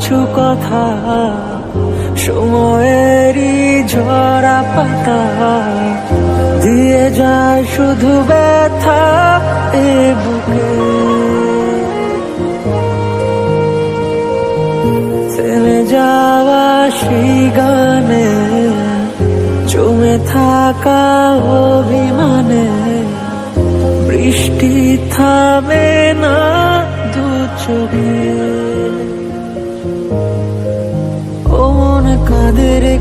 কথা, সময়েরই ঝরা পাতা। দিয়ে যায় শুধু ব্যথা এ বুকে। থেমে যাওয়া সেই গানে, জমে থাকা অভিমানে, বৃষ্টি থামে না দু চোখে।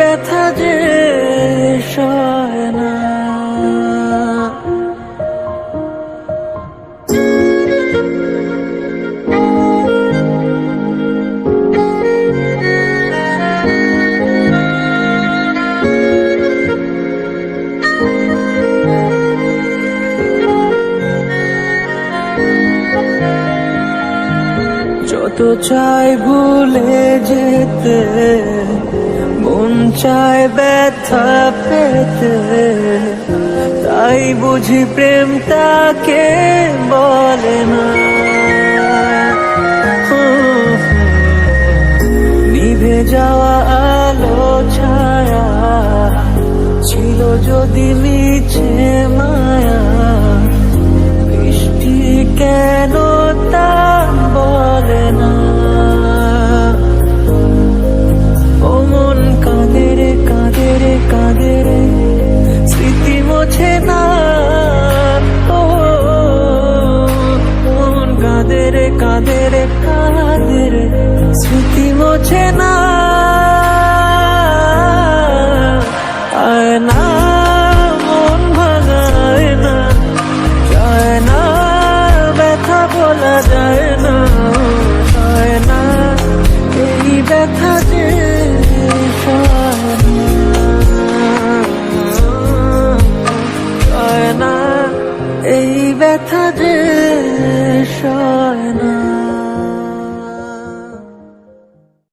ব্যথা যে না। যত চাই ভুলে যেতে মন চায় ব্যথা পেতে, তাই বুঝি প্রেম তাকে বলে না। নিভে যাওয়া আলো ছায়া ছিল যদি চাঁদের কাদের স্মৃতি মোছে না। না, মন ভাঙায় না। যায় না, ব্যথা বলা যায় না। যায় না, এই ব্যথা যে এই ব্যথা যে